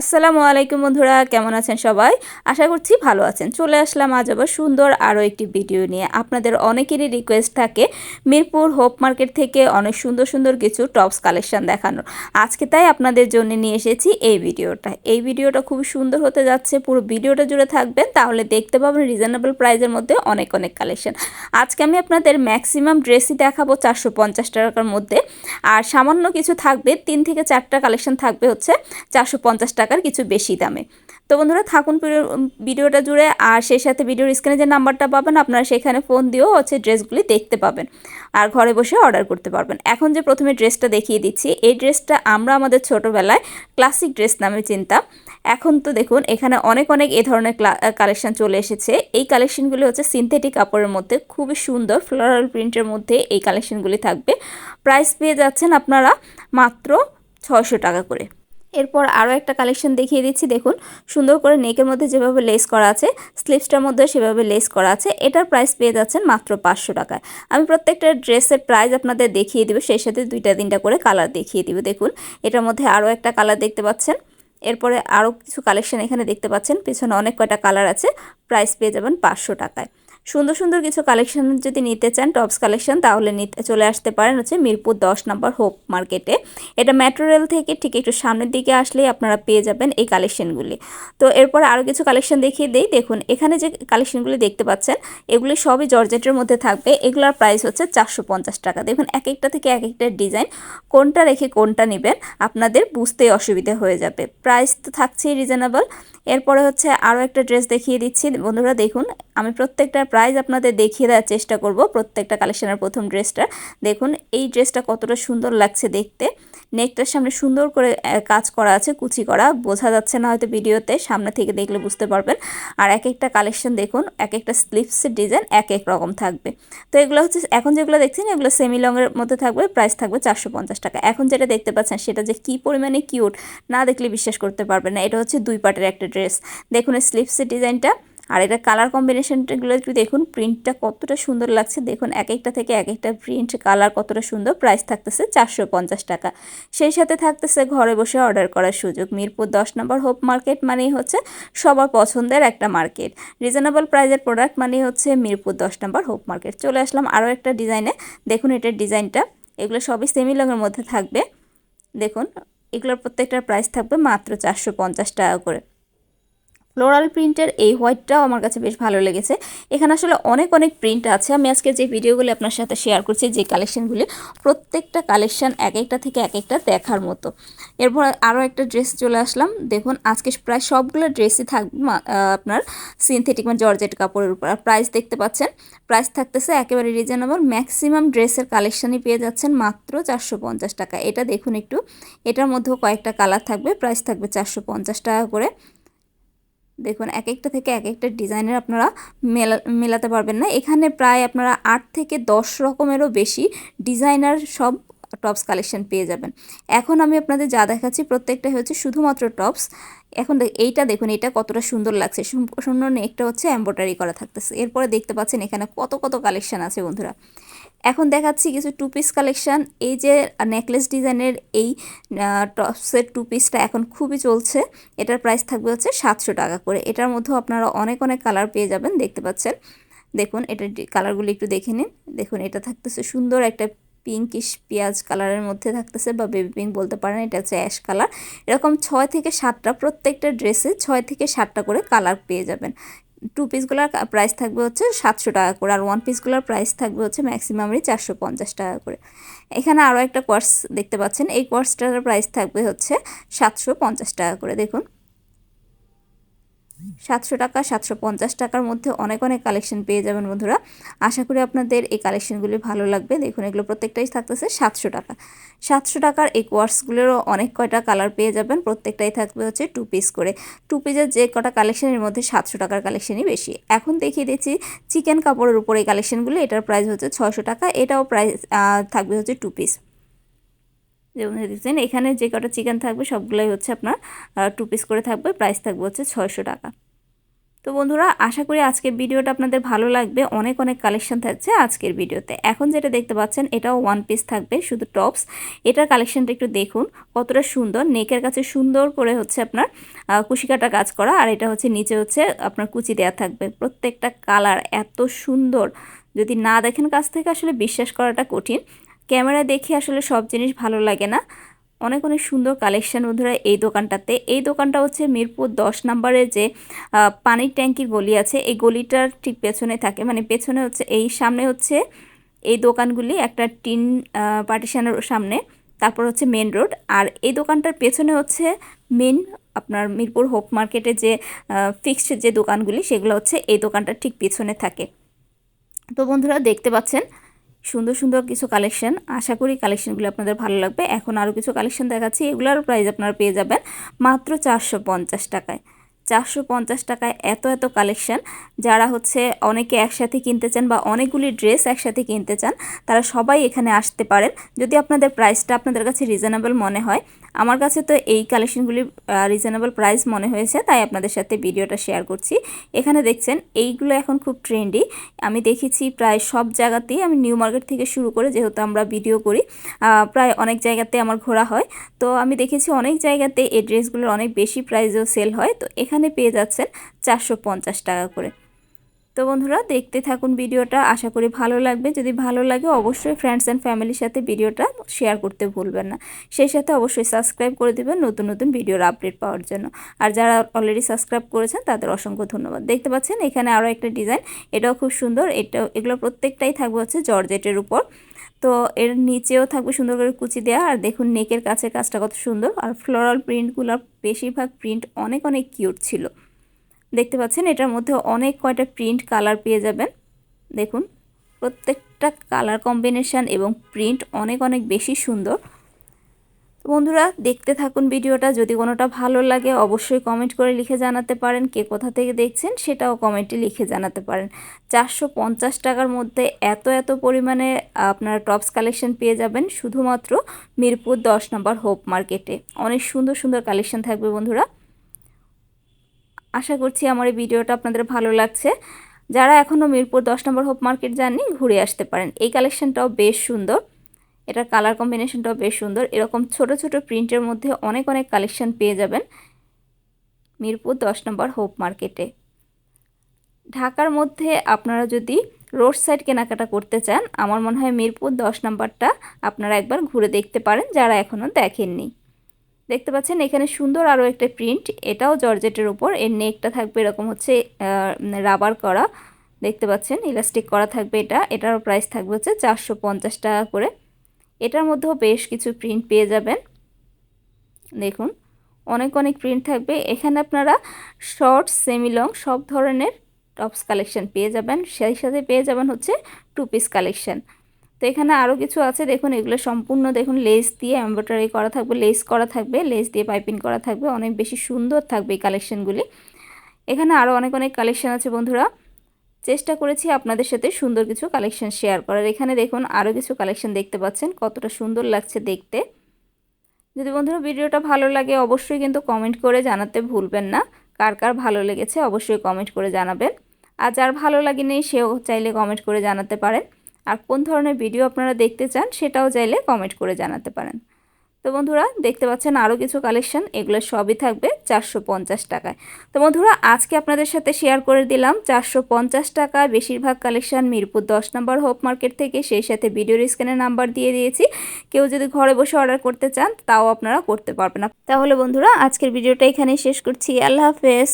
আসসালামু আলাইকুম বন্ধুরা, কেমন আছেন সবাই? আশা করছি ভালো আছেন। চলে আসলাম আজ আবার সুন্দর আরও একটি ভিডিও নিয়ে। আপনাদের অনেকেরই রিকোয়েস্ট থাকে মিরপুর হোপ মার্কেট থেকে অনেক সুন্দর সুন্দর কিছু টপস কালেকশন দেখানোর। আজকে তাই আপনাদের জন্য নিয়ে এসেছি এই ভিডিওটা। এই ভিডিওটা খুব সুন্দর হতে যাচ্ছে, পুরো ভিডিওটা জুড়ে থাকবেন, তাহলে দেখতে পাবেন রিজনেবল প্রাইজের মধ্যে অনেক অনেক কালেকশন আজকে আমি আপনাদের ম্যাক্সিমাম ড্রেসই দেখাবো চারশো পঞ্চাশ টাকার মধ্যে। আর সামান্য কিছু থাকবে, তিন থেকে চারটা কালেকশন থাকবে হচ্ছে চারশো পঞ্চাশ টাকার কিছু বেশি দামে। তো বন্ধুরা, থাকুন ভিডিওটা জুড়ে, আর সেই সাথে ভিডিওর স্ক্রিনে যে নাম্বারটা পাবেন, আপনারা সেখানে ফোন দিয়েও হচ্ছে ড্রেসগুলি দেখতে পাবেন আর ঘরে বসে অর্ডার করতে পারবেন। এখন যে প্রথমে ড্রেসটা দেখিয়ে দিচ্ছি, এই ড্রেসটা আমরা আমাদের ছোটোবেলায় ক্লাসিক ড্রেস নামে চিনতাম। এখন তো দেখুন, এখানে অনেক অনেক এ ধরনের কালেকশন চলে এসেছে। এই কালেকশনগুলি হচ্ছে সিনথেটিক কাপড়ের মধ্যে, খুবই সুন্দর ফ্লোরাল প্রিন্টের মধ্যে এই কালেকশনগুলি থাকবে। প্রাইস পেয়ে যাচ্ছেন আপনারা মাত্র ছয়শো টাকা করে। এরপর আরও একটা কালেকশন দেখিয়ে দিচ্ছি, দেখুন। সুন্দর করে নেকের মধ্যে যেভাবে লেস করা আছে স্লিভসটার মধ্যে সেভাবে লেস করা আছে। এটার প্রাইস পেয়ে যাচ্ছেন মাত্র পাঁচশো টাকায়। আমি প্রত্যেকটা ড্রেসের প্রাইস আপনাদের দেখিয়ে দিব, সেই সাথে দুইটা তিনটা করে কালার দেখিয়ে দিব, দেখুন। এটার মধ্যে আরও একটা কালার দেখতে পাচ্ছেন। এরপরে আরও কিছু কালেকশন এখানে দেখতে পাচ্ছেন, পিছনে অনেক কয়টা কালার আছে প্রাইস পেয়ে যাবেন পাঁচশো টাকায়। সুন্দর সুন্দর কিছু কালেকশন যদি নিতে চান টপস কালেকশন তাহলে নিতে চলে আসতে পারেন হচ্ছে মিরপুর দশ নম্বর হোপ মার্কেটে। এটা মেট্রো রেল থেকে ঠিক একটু সামনের দিকে আসলেই আপনারা পেয়ে যাবেন এই কালেকশনগুলি তো এরপর আরও কিছু কালেকশন দেখিয়ে দেই। দেখুন, এখানে যে কালেকশনগুলি দেখতে পাচ্ছেন, এগুলি সবই জর্জেটের মধ্যে থাকবে। এগুলোর প্রাইস হচ্ছে চারশো পঞ্চাশ টাকা। দেখুন এক একটা থেকে এক একটা ডিজাইন কোনটা রেখে কোনটা নেবেন, আপনাদের বুঝতেই অসুবিধা হয়ে যাবে। প্রাইস তো থাকছেই রিজনেবল এরপরে হচ্ছে আরও একটা ড্রেস দেখিয়ে দিচ্ছি। বন্ধুরা, দেখুন, আমি প্রত্যেকটা প্রাইস আপনাদের দেখিয়ে দেওয়ার চেষ্টা করব প্রত্যেকটা কালেকশনের প্রথম ড্রেসটা। দেখুন, এই ড্রেসটা কতটা সুন্দর লাগছে দেখতে। নেকটার সামনে সুন্দর করে কাজ করা আছে, কুচি করা। বোঝা যাচ্ছে না হয়তো ভিডিওতে, সামনে থেকে দেখলে বুঝতে পারবেন। আর এক একটা কালেকশন দেখুন এক একটা স্লিপসের ডিজাইন এক এক রকম থাকবে। তো এগুলো হচ্ছে, এখন যেগুলো দেখছেন, এগুলো সেমি লংয়ের মধ্যে থাকবে প্রাইস থাকবে চারশো পঞ্চাশ টাকা। এখন যেটা দেখতে পাচ্ছেন, সেটা যে কী পরিমাণে কিউট না দেখলে বিশ্বাস করতে পারবেন না। এটা হচ্ছে দুই পাটের একটা ড্রেস। দেখুন স্লিপসের ডিজাইনটা আর এটা কালার কম্বিনেশনটাগুলো একটু দেখুন প্রিন্টটা কতটা সুন্দর লাগছে। দেখুন, এক একটা থেকে এক একটা প্রিন্ট কালার কতটা সুন্দর প্রাইস থাকতেছে চারশো পঞ্চাশ টাকা। সেই সাথে থাকতেছে ঘরে বসে অর্ডার করার সুযোগ। মিরপুর দশ নম্বর হোপ মার্কেট মানেই হচ্ছে সবার পছন্দের একটা মার্কেট। রিজনেবল প্রাইজের প্রোডাক্ট মানেই হচ্ছে মিরপুর দশ নম্বর হোপ মার্কেট। চলে আসলাম আরও একটা ডিজাইনে দেখুন, এটার ডিজাইনটা এগুলো সবই সেমি লংয়ের মধ্যে থাকবে। দেখুন, এগুলোর প্রত্যেকটার প্রাইস থাকবে মাত্র চারশো পঞ্চাশ টাকা করে। ফ্লোরাল প্রিন্টের এই হোয়াইটটাও আমার কাছে বেশ ভালো লেগেছে। এখানে আসলে অনেক অনেক প্রিন্ট আছে। আমি আজকে যে ভিডিওগুলি আপনার সাথে শেয়ার করছি, যে কালেকশানগুলি প্রত্যেকটা কালেকশান এক একটা থেকে এক একটা দেখার মতো। এরপর আরও একটা ড্রেস চলে আসলাম। দেখুন, আজকে প্রায় সবগুলো ড্রেসই থাকবে আপনার সিনথেটিক মানে জর্জেট কাপড়ের উপর। আর প্রাইস দেখতে পাচ্ছেন প্রাইস থাকতেছে একেবারে রিজনেবল ম্যাক্সিমাম ড্রেসের কালেকশানই পেয়ে যাচ্ছেন মাত্র চারশো পঞ্চাশ টাকা। এটা দেখুন একটু, এটার মধ্যেও কয়েকটা কালার থাকবে। প্রাইস থাকবে চারশো পঞ্চাশ টাকা করে। দেখুন এক একটা থেকে এক একটা ডিজাইনের আপনারা মেলা, মেলাতে পারবেন না। এখানে প্রায় আপনারা আট থেকে দশ রকমেরও বেশি ডিজাইনার সব টপস কালেকশন পেয়ে যাবেন। এখন আমি আপনাদের যা দেখাচ্ছি প্রত্যেকটা হচ্ছে শুধুমাত্র টপস। এখন এইটা দেখুন এটা কতটা সুন্দর লাগছে। সম্পূর্ণ একটা হচ্ছে এম্ব্রয়ডারি করা থাকতেছে। এরপরে দেখতে পাচ্ছেন এখানে কত কত কালেকশন আছে বন্ধুরা। এখন দেখাচ্ছি কিছু টু পিস কালেকশন এই যে নেকলেস ডিজাইনের এই টপসের টু পিসটা এখন খুবই চলছে। এটার প্রাইস থাকবে হচ্ছে সাতশো টাকা করে। এটার মধ্যেও আপনারা অনেক অনেক কালার পেয়ে যাবেন, দেখতে পাচ্ছেন। দেখুন এটার কালারগুলো একটু দেখে নিন। দেখুন, এটা থাকতেছে সুন্দর একটা পিঙ্কিশ পেঁয়াজ কালারের মধ্যে থাকতেছে বা বেবি পিঙ্ক বলতে পারেন, এটা হচ্ছে অ্যাশ কালার এরকম ছয় থেকে সাতটা প্রত্যেকটা ড্রেসে ছয় থেকে সাতটা করে কালার পেয়ে যাবেন। টু পিসগুলোর প্রাইস থাকবে হচ্ছে সাতশো টাকা করে আর ওয়ান পিসগুলোর প্রাইস থাকবে হচ্ছে ম্যাক্সিমামই চারশো পঞ্চাশ টাকা করে। এখানে আরও একটা কোর্স দেখতে পাচ্ছেন। এই কোর্সটার প্রাইস থাকবে হচ্ছে সাতশো পঞ্চাশ টাকা করে। দেখুন সাতশো টাকা, সাতশো পঞ্চাশ টাকার মধ্যে অনেক অনেক কালেকশন পেয়ে যাবেন বন্ধুরা। আশা করি আপনাদের এই কালেকশনগুলি ভালো লাগবে। দেখুন, এগুলো প্রত্যেকটাই থাকতেছে সাতশো টাকা। সাতশো টাকার এই কোয়ার্সগুলোরও অনেক কয়টা কালার পেয়ে যাবেন। প্রত্যেকটাই থাকবে হচ্ছে টু পিস করে। টু পিসের যে কটা কালেকশনের মধ্যে সাতশো টাকার কালেকশনই বেশি। এখন দেখিয়ে দিচ্ছি চিকেন কাপড়ের উপর এই কালেকশনগুলো এটার প্রাইস হচ্ছে ছয়শো টাকা। এটাও প্রাইস থাকবে হচ্ছে টু পিস যেমন দেখছেন, এখানে যে কটা চিকেন থাকবে সবগুলোই হচ্ছে আপনার টু পিস করে থাকবে। প্রাইস থাকবে হচ্ছে ছয়শো টাকা। তো বন্ধুরা, আশা করি আজকের ভিডিওটা আপনাদের ভালো লাগবে। অনেক অনেক কালেকশন থাকছে আজকের ভিডিওতে। এখন যেটা দেখতে পাচ্ছেন, এটাও ওয়ান পিস থাকবে, শুধু টপস এটার কালেকশনটা একটু দেখুন, কতটা সুন্দর। নেকের কাছে সুন্দর করে হচ্ছে আপনার কুশিকাটা কাজ করা। আর এটা হচ্ছে নিচে হচ্ছে আপনার কুচি দেওয়া থাকবে। প্রত্যেকটা কালার এত সুন্দর। যদি না দেখেন, কাছ থেকে আসলে বিশ্বাস করাটা কঠিন। ক্যামেরা দেখে আসলে সব জিনিস ভালো লাগে না। অনেক অনেক সুন্দর কালেকশন বন্ধুরা এই দোকানটাতে। এই দোকানটা হচ্ছে মিরপুর দশ নম্বরে যে পানির ট্যাঙ্কির গলি আছে, এই গলিটার ঠিক পেছনে থাকে। মানে পেছনে হচ্ছে, এই সামনে হচ্ছে, এই দোকানগুলি, একটা টিন পার্টিশনের সামনে, তারপর হচ্ছে মেন রোড আর এই দোকানটার পেছনে হচ্ছে মেন আপনার মিরপুর হোপ মার্কেটে যে ফিক্সড যে দোকানগুলি, সেগুলো হচ্ছে এই দোকানটার ঠিক পেছনে থাকে। তো বন্ধুরা দেখতে পাচ্ছেন সুন্দর সুন্দর কিছু কালেকশন আশা করি কালেকশনগুলো আপনাদের ভালো লাগবে। এখন আরও কিছু কালেকশন দেখাচ্ছি। এগুলোর প্রাইস আপনারা পেয়ে যাবেন মাত্র চারশো পঞ্চাশ টাকায়। চারশো পঞ্চাশ টাকায় এত এত কালেকশন। যারা হচ্ছে অনেকে একসাথে কিনতে চান বা অনেকগুলি ড্রেস একসাথে কিনতে চান, তারা সবাই এখানে আসতে পারেন। যদি আপনাদের প্রাইসটা আপনাদের কাছে রিজনেবল মনে হয়, আমার কাছে তো এই কালেকশনগুলি রিজনেবল প্রাইস মনে হয়েছে, তাই আপনাদের সাথে ভিডিওটা শেয়ার করছি। এখানে দেখছেন, এইগুলো এখন খুব ট্রেন্ডি। আমি দেখেছি প্রায় সব জায়গাতেই, আমি নিউ মার্কেট থেকে শুরু করে যেহেতু আমরা ভিডিও করি প্রায় অনেক জায়গাতে আমার ঘোরা হয়। তো আমি দেখেছি অনেক জায়গাতে এই ড্রেসগুলোর অনেক বেশি প্রাইসেও সেল হয়। তো এখানে পেয়ে যাচ্ছেন চারশো পঞ্চাশ টাকা করে। তো বন্ধুরা, দেখতে থাকুন ভিডিওটা। আশা করি ভালো লাগবে। যদি ভালো লাগে, অবশ্যই ফ্রেন্ডস অ্যান্ড ফ্যামিলির সাথে ভিডিওটা শেয়ার করতে ভুলবেন না। সেই সাথে অবশ্যই সাবস্ক্রাইব করে দেবেন নতুন নতুন ভিডিওর আপডেট পাওয়ার জন্য। আর যারা অলরেডি সাবস্ক্রাইব করেছেন, তাদের অসংখ্য ধন্যবাদ। দেখতে পাচ্ছেন, এখানে আরও একটা ডিজাইন এটাও খুব সুন্দর। এটা এগুলো প্রত্যেকটাই থাকবে হচ্ছে জর্জেটের উপর। তো এর নিচেও থাকবে সুন্দর করে কুচি দেওয়া আর দেখুন, নেকের কাছে কাজটা কত সুন্দর। আর ফ্লোরাল প্রিন্টগুলো বেশিরভাগ প্রিন্ট অনেক অনেক কিউট ছিল। দেখতে পাচ্ছেন, এটার মধ্যে অনেক কয়টা প্রিন্ট কালার পেয়ে যাবেন। দেখুন, প্রত্যেকটা কালার কম্বিনেশান এবং প্রিন্ট অনেক অনেক বেশি সুন্দর। বন্ধুরা, দেখতে থাকুন ভিডিওটা। যদি কোনোটা ভালো লাগে, অবশ্যই কমেন্ট করে লিখে জানাতে পারেন। কে কোথা থেকে দেখছেন, সেটাও কমেন্টে লিখে জানাতে পারেন। চারশো পঞ্চাশ টাকার মধ্যে এত এত পরিমাণে আপনারা টপস কালেকশন পেয়ে যাবেন, শুধুমাত্র মিরপুর দশ নম্বর হোপ মার্কেটে। অনেক সুন্দর সুন্দর কালেকশন থাকবে বন্ধুরা। আশা করছি আমার এই ভিডিওটা আপনাদের ভালো লাগছে। যারা এখনও মিরপুর দশ নম্বর হোপ মার্কেট যাননি, ঘুরে আসতে পারেন। এই কালেকশনটাও বেশ সুন্দর। এটার কালার কম্বিনেশনটাও বেশ সুন্দর। এরকম ছোট ছোট প্রিন্টের মধ্যে অনেক অনেক কালেকশন পেয়ে যাবেন। মিরপুর দশ নম্বর হোপ মার্কেটে ঢাকার মধ্যে আপনারা যদি রোড সাইড কেনাকাটা করতে চান, আমার মনে হয় মিরপুর দশ নম্বরটা আপনারা একবার ঘুরে দেখতে পারেন, যারা এখনও দেখেননি। দেখতে পাচ্ছেন এখানে সুন্দর আরও একটা প্রিন্ট এটাও জর্জেটের উপর, এর নেকটা থাকবে এরকম হচ্ছে রাবার করা। দেখতে পাচ্ছেন ইলাস্টিক করা থাকবে এটা, এটারও প্রাইস থাকবে হচ্ছে চারশো পঞ্চাশ টাকা করে। এটার মধ্যেও বেশ কিছু প্রিন্ট পেয়ে যাবেন। দেখুন, অনেক অনেক প্রিন্ট থাকবে। এখানে আপনারা শর্ট সেমিলং সব ধরনের টপস কালেকশন পেয়ে যাবেন। সেই সাথে পেয়ে যাবেন হচ্ছে টু পিস কালেকশন তো এখানে আরও কিছু আছে। দেখুন, এগুলো সম্পূর্ণ দেখুন লেস দিয়ে এম্ব্রয়ডারি করা থাকবে লেস করা থাকবে লেস দিয়ে পাইপিং করা থাকবে। অনেক বেশি সুন্দর থাকবে এই কালেকশানগুলি এখানে আরও অনেক অনেক কালেকশান আছে বন্ধুরা। চেষ্টা করেছি আপনাদের সাথে সুন্দর কিছু কালেকশন শেয়ার করার। এখানে দেখুন আরও কিছু কালেকশন দেখতে পাচ্ছেন, কতটা সুন্দর লাগছে দেখতে। যদি বন্ধুরা ভিডিওটা ভালো লাগে অবশ্যই কিন্তু কমেন্ট করে জানাতে ভুলবেন না। কার কার ভালো লেগেছে অবশ্যই কমেন্ট করে জানাবেন। আর যার ভালো লাগেনি সেও চাইলে কমেন্ট করে জানাতে পারেন। আর কোন ধরনের ভিডিও আপনারা দেখতে চান সেটাও চাইলে কমেন্ট করে জানাতে পারেন। তো বন্ধুরা, দেখতে পাচ্ছেন আরও কিছু কালেকশন এগুলো সবই থাকবে চারশো পঞ্চাশ টাকায়। তো বন্ধুরা, আজকে আপনাদের সাথে শেয়ার করে দিলাম চারশো পঞ্চাশ টাকা। বেশিরভাগ কালেকশন মিরপুর দশ নম্বর হোপ মার্কেট থেকে, সেই সাথে ভিডিওর স্ক্যানের নাম্বার দিয়ে দিয়েছি। কেউ যদি ঘরে বসে অর্ডার করতে চান, তাও আপনারা করতে পারবেন। তাহলে বন্ধুরা, আজকের ভিডিওটা এখানেই শেষ করছি। আল্লাহ হাফেজ।